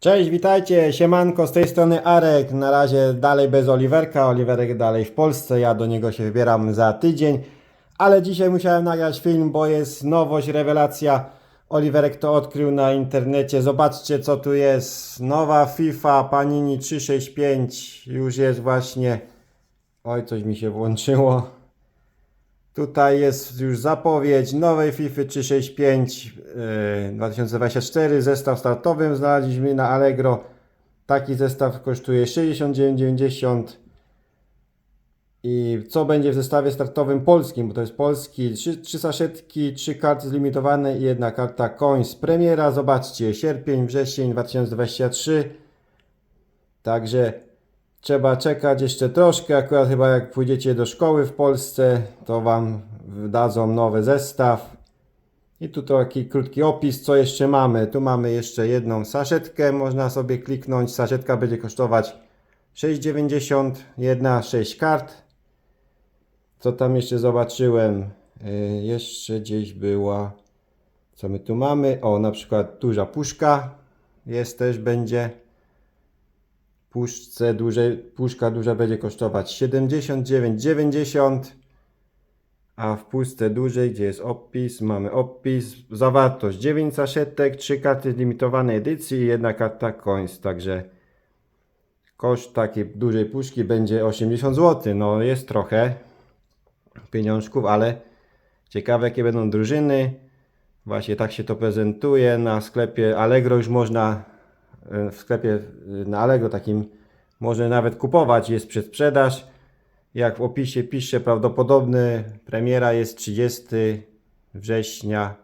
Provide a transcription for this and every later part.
Cześć, witajcie, siemanko, z tej strony Arek, na razie dalej bez Oliwerka, Oliwerek dalej w Polsce, ja do niego się wybieram za tydzień, ale dzisiaj musiałem nagrać film, bo jest nowość, rewelacja, Oliwerek to odkrył na internecie, zobaczcie co tu jest, nowa FIFA Panini 365, już jest właśnie, oj coś mi się włączyło, Tutaj jest już zapowiedź nowej FIFA 365 yy, 2024. Zestaw startowym znaleźliśmy na Allegro. Taki zestaw kosztuje 69,90. I co będzie w zestawie startowym polskim? Bo to jest polski. 3, 3 saszetki, 3 karty zlimitowane i jedna karta Coins. Premiera, zobaczcie, sierpień, wrzesień 2023. Także Trzeba czekać jeszcze troszkę, akurat chyba jak pójdziecie do szkoły w Polsce, to Wam dadzą nowy zestaw. I tu taki krótki opis, co jeszcze mamy. Tu mamy jeszcze jedną saszetkę, można sobie kliknąć. Saszetka będzie kosztować 6,90, jedna 6 kart. Co tam jeszcze zobaczyłem? Yy, jeszcze gdzieś była, co my tu mamy? O, na przykład duża puszka jest też, będzie puszce dużej, puszka duża będzie kosztować 79,90 a w puszce dużej, gdzie jest opis, mamy opis, zawartość 9 saszetek, 3 karty limitowanej edycji i jedna karta coins, także koszt takiej dużej puszki będzie 80 zł, no jest trochę pieniążków, ale ciekawe jakie będą drużyny, właśnie tak się to prezentuje, na sklepie Allegro. Już można w sklepie na Allegro takim może nawet kupować, jest przedsprzedaż. Jak w opisie pisze, prawdopodobny premiera jest 30 września,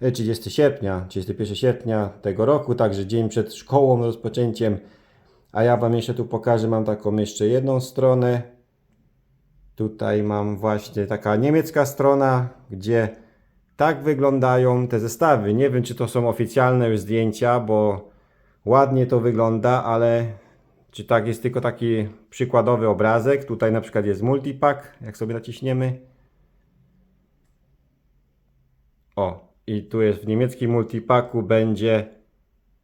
e, 30 sierpnia, 31 sierpnia tego roku, także dzień przed szkołą, rozpoczęciem. A ja Wam jeszcze tu pokażę, mam taką jeszcze jedną stronę. Tutaj mam właśnie taka niemiecka strona, gdzie tak wyglądają te zestawy. Nie wiem, czy to są oficjalne już zdjęcia, bo ładnie to wygląda, ale czy tak jest tylko taki przykładowy obrazek? Tutaj na przykład jest multipack, jak sobie naciśniemy. O, i tu jest w niemieckim multipacku będzie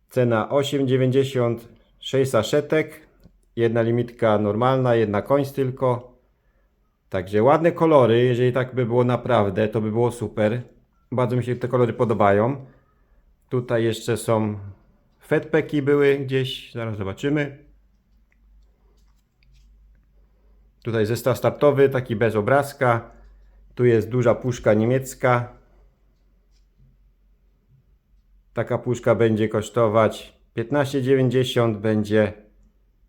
cena 8,90 6 saszetek, jedna limitka normalna, jedna końc tylko. Także ładne kolory, jeżeli tak by było naprawdę, to by było super. Bardzo mi się te kolory podobają. Tutaj jeszcze są Fedpeki były gdzieś, zaraz zobaczymy. Tutaj zestaw startowy, taki bez obrazka. Tu jest duża puszka niemiecka. Taka puszka będzie kosztować 15,90, będzie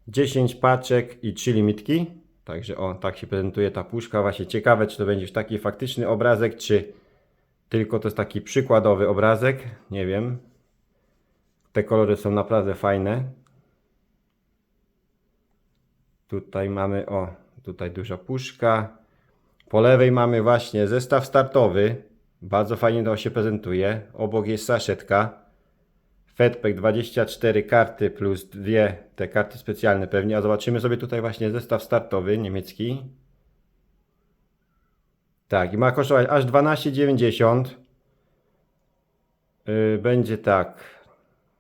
10 paczek i 3 limitki. Także o, tak się prezentuje ta puszka. Właśnie ciekawe, czy to będzie taki faktyczny obrazek, czy tylko to jest taki przykładowy obrazek. Nie wiem. Te kolory są naprawdę fajne. Tutaj mamy, o, tutaj duża puszka. Po lewej mamy właśnie zestaw startowy. Bardzo fajnie to się prezentuje. Obok jest saszetka. Fedpack 24 karty plus dwie te karty specjalne pewnie. A zobaczymy sobie tutaj właśnie zestaw startowy niemiecki. Tak, i ma kosztować aż 12,90. Yy, będzie tak.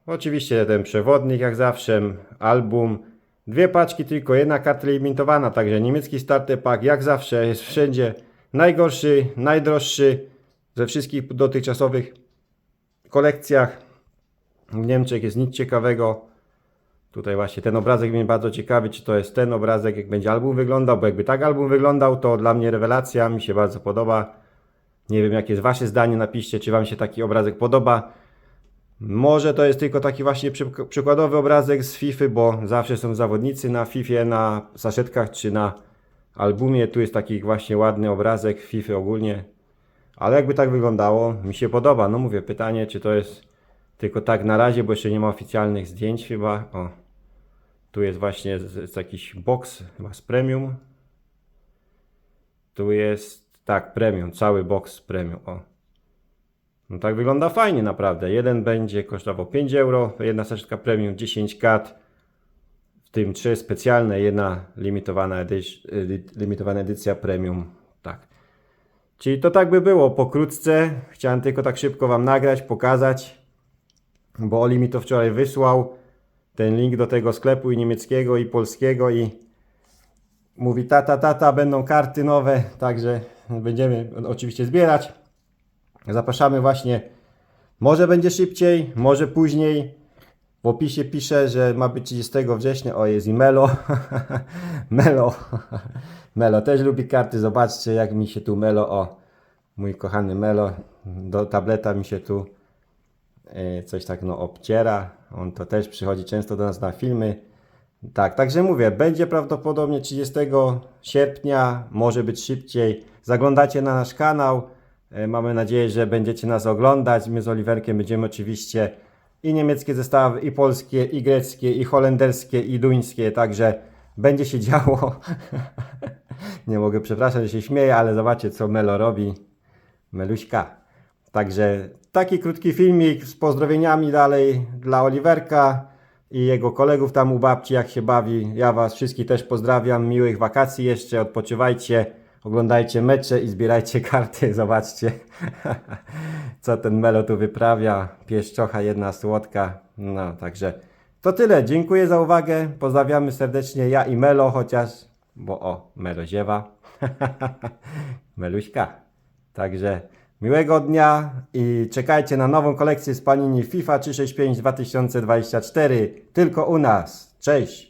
Oczywiście ten przewodnik jak zawsze, album, dwie paczki tylko, jedna karta limitowana, także niemiecki starter pack jak zawsze jest wszędzie najgorszy, najdroższy ze wszystkich dotychczasowych kolekcjach. W Niemczech jest nic ciekawego. Tutaj właśnie ten obrazek mnie bardzo ciekawi, czy to jest ten obrazek, jak będzie album wyglądał, bo jakby tak album wyglądał, to dla mnie rewelacja, mi się bardzo podoba. Nie wiem, jakie jest Wasze zdanie, napiszcie, czy Wam się taki obrazek podoba. Może to jest tylko taki właśnie przy, przykładowy obrazek z FIFA, bo zawsze są zawodnicy na FIFA, na saszetkach czy na albumie. Tu jest taki właśnie ładny obrazek FIFA ogólnie. Ale jakby tak wyglądało, mi się podoba. No mówię, pytanie, czy to jest tylko tak na razie, bo jeszcze nie ma oficjalnych zdjęć chyba. O, tu jest właśnie z, z jakiś box, chyba z premium. Tu jest, tak, premium, cały box premium. O. No tak wygląda fajnie naprawdę. Jeden będzie kosztował 5 euro, jedna saszetka premium 10 kat, w tym 3 specjalne, jedna limitowana, edyc limitowana edycja premium. Tak. Czyli to tak by było pokrótce. Chciałem tylko tak szybko Wam nagrać, pokazać, bo Oli mi to wczoraj wysłał. ten link do tego sklepu i niemieckiego i polskiego i mówi tata, tata, będą karty nowe, także będziemy oczywiście zbierać. Zapraszamy właśnie, może będzie szybciej, może później. W opisie pisze, że ma być 30 września, o jest i Melo, Melo, Melo też lubi karty, zobaczcie jak mi się tu Melo, o mój kochany Melo, do tableta mi się tu e, coś tak no obciera. On to też przychodzi często do nas na filmy. Tak, także mówię, będzie prawdopodobnie 30 sierpnia, może być szybciej. Zaglądacie na nasz kanał. E, Mamy nadzieję, że będziecie nas oglądać. My z Oliverkiem będziemy oczywiście i niemieckie zestawy, i polskie, i greckie, i holenderskie, i duńskie, także będzie się działo. Nie mogę przepraszać, że się śmieję, ale zobaczcie co Melo robi. Meluśka. Także taki krótki filmik z pozdrowieniami dalej dla Oliverka i jego kolegów tam u babci, jak się bawi. Ja Was wszystkich też pozdrawiam. Miłych wakacji jeszcze, odpoczywajcie, oglądajcie mecze i zbierajcie karty. Zobaczcie, co ten Melo tu wyprawia. Pieszczocha jedna słodka. No, także to tyle. Dziękuję za uwagę. Pozdrawiamy serdecznie ja i Melo, chociaż, bo o, Melo ziewa. Meluśka. Także miłego dnia i czekajcie na nową kolekcję z panini FIFA 365 2024 tylko u nas. Cześć!